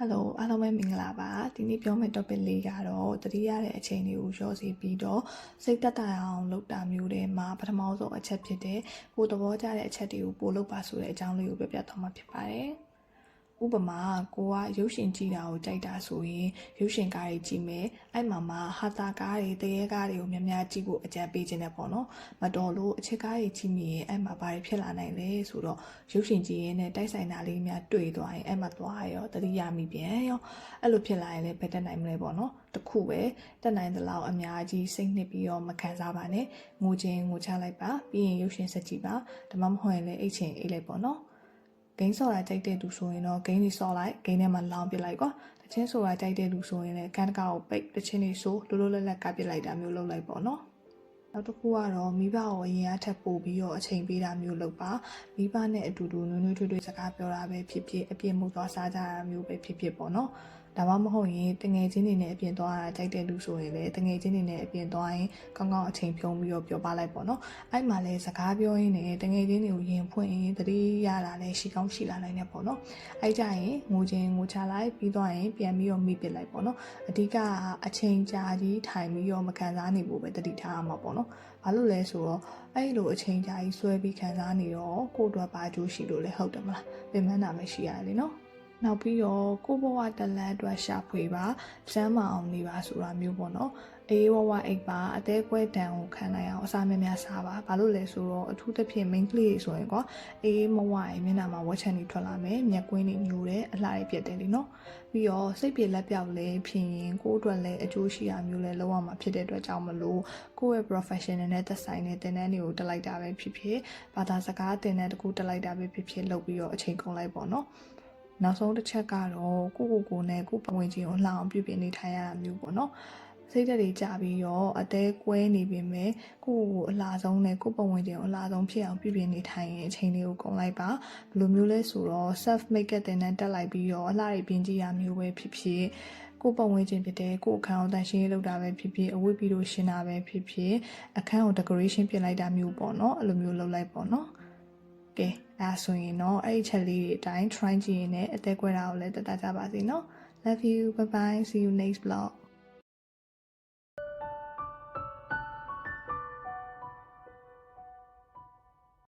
Hello အားလုံးပဲမင်္ဂလာပါဒီနေ့ပြောမယ့် topic လေးကတော့တတိယတဲ့အချိန်လေးကိုရောစီပြီးတော့စိတ်တက်တာအောင်လုပ်တာမျိုးတွေမှာပထမဆုံးအချက်ဖြစ်တဲ့ကိုယ်သဘောကျတဲ့အချက်တွေကိုပို့လုပ်ပါဆိုတဲ့အကြောင်းလေးကိုပြပြသွားမှာဖြစ်ပါတယ် ဥပမာကိုကရုပ်ရှင်ကြည့်တာကိုကြိုက်တာဆိုရင်ရုပ်ရှင်ကားတွေကြည့်မယ်အဲ့မှာမှဟာတာကားတွေတရေကားတွေကိုများများကြည့်ဖို့အကြံပေးခြင်းနဲ့ပေါ့နော်မတော်လို့အချက်ကားတွေကြည့်မိရင်အဲ့မှာဘာတွေဖြစ်လာနိုင်လဲဆိုတော့ရုပ်ရှင်ကြည့်ရင်လည်းတိုက်ဆိုင်တာလေးများတွေ့သွားရင်အဲ့မှာသွားရောတတိယမိပြန်ရောအဲ့လိုဖြစ်လာရင်လည်းဘယ်တက်နိုင်မလဲပေါ့နော်တခုပဲတက်နိုင်သလောက်အများကြီးစိတ်နှစ်ပြီးတော့မခံစားပါနဲ့ငိုခြင်းငိုချလိုက်ပါပြီးရင်ရုပ်ရှင်ဆက်ကြည့်ပါဒါမှမဟုတ်ရင်လည်းအိတ်ချင်အိတ်လိုက်ပေါ့နော် ဂိမ်းဆော်တာကြိုက်တဲ့လူဆိုရင်တော့ဂိမ်းတွေဆော်လိုက်ဂိမ်းထဲမှာလောင်းပစ်လိုက်ကွာတချင်းဆိုတာကြိုက်တဲ့လူဆိုရင်လည်းကန်တကာကိုပိတ်တချင်းတွေဆိုလိုလိုလက်လက်ကပစ်လိုက်တာမျိုးလုပ်လိုက်ပေါ့နော်နောက်တစ်ခုကတော့မိဘကိုအရင်အထက်ပို့ပြီးတော့အချိန်ပေးတာမျိုးလုပ်ပါမိဘနဲ့အတူတူနွေးနွေးထွေးထွေးစကားပြောတာပဲဖြစ်ဖြစ်အပြစ်မှုသွားစားကြတာမျိုးပဲဖြစ်ဖြစ်ပေါ့နော် ဒါမှမဟုတ်ရင်တငယ်ချင်းတွေနဲ့အပြင်သွားတာကြိုက်တဲ့လူဆိုရင်လည်းတငယ်ချင်းတွေနဲ့အပြင်သွားရင်ကောင်းကောင်းအချိန်ဖြုံးပြီးတော့ပြောပါလိုက်ပေါ့နော်အဲ့မှာလည်းစကားပြောရင်းနဲ့တငယ်ချင်းတွေကိုရင်ဖွင့်ရင်တတိရတာလည်းရှိကောင်းရှိလာနိုင်တယ်ပေါ့နော်အဲ့ကြရင်ငိုချင်းငိုချလိုက်ပြီးသွားရင်ပြန်ပြီးတော့မိပစ်လိုက်ပေါ့နော်အဓိကအချိန်ကြာကြီးထိုင်ပြီးတော့မခံစားနေဖို့ပဲတတိထားရမှာပေါ့နော်ဘာလို့လဲဆိုတော့အဲ့လိုအချိန်ကြာကြီးဆွဲပြီးခံစားနေတော့ကိုယ့်အတွက်ဘာကြိုးရှိလို့လဲဟုတ်တယ်မလားပြင်ပန်းတာမရှိရလေနော် နောက်ပြီးတော့ကိုယ့်ဘဝတလန်အတွက်ရှာဖွေပါစမ်းမအောင်နေပါဆိုတာမျိုးပေါ့နော်အေးဝဝအိတ်ပါအသေးကွဲတန်ကိုခံနိုင်အောင်အစားများများစားပါဘာလို့လဲဆိုတော့အထူးသဖြင့် main ကလေးဆိုရင်ကွာအေးမဝရင်မျက်နှာမှာဝက်ချန်တွေထွက်လာမယ်မျက်ကွင်းတွေညိုတယ်အလှတွေပြတ်တယ်လीနော်ပြီးတော့စိတ်ပြေလက်ပြောက်လဲဖြစ်ရင်ကိုယ့်အတွက်လည်းအကျိုးရှိတာမျိုးလဲလောက်အောင်မှာဖြစ်တဲ့အတွက်ကြောင့်မလို့ကိုယ့်ရဲ့ professional နဲ့သက်ဆိုင်တဲ့တင်တန်းတွေကိုတက်လိုက်တာပဲဖြစ်ဖြစ်ဘာသာစကားတင်တန်းတစ်ခုတက်လိုက်တာပဲဖြစ်ဖြစ်လုပ်ပြီးတော့အချိန်ကုန်လိုက်ပေါ့နော် နောက်ဆုံးတစ်ချက်ကတော့ကိုကိုကိုနဲ့ကိုပတ်ဝန်းကျင်ကိုလှအောင်ပြုပြင်နေထိုင်ရတာမျိုးပေါ့နော်စိတ်ဓာတ်တွေကြပြီးတော့အသေးကွဲနေပြီမဲ့ကိုကိုကိုအလားဆုံးနဲ့ကိုပတ်ဝန်းကျင်ကိုအလားဆုံးဖြစ်အောင်ပြုပြင်နေထိုင်ရင်အချိန်လေးကိုကုန်လိုက်ပါဘယ်လိုမျိုးလဲဆိုတော့ self makeup တင်နဲ့တက်လိုက်ပြီးတော့အလှတွေပြင်ကြည့်ရမျိုးပဲဖြစ်ဖြစ်ကိုပတ်ဝန်းကျင်ဖြစ်တဲ့ကိုအခန်းကိုတန်ရှင်းရေးလုပ်တာပဲဖြစ်ဖြစ်အဝတ်ပြီးလို့ရှင်းတာပဲဖြစ်ဖြစ်အခန်းကို decoration ပြင်လိုက်တာမျိုးပေါ့နော်အဲ့လိုမျိုးလုပ်လိုက်ပေါ့နော် ကဲအဲဆိုရင်တော့အဲ့ဒီချက်လေးတွေအတိုင်း try ကြည့်ရင်လည်းအသက်ကွဲတာကိုလည်းတတ်တတ်ကြပါစေနော် love you bye bye see you next vlog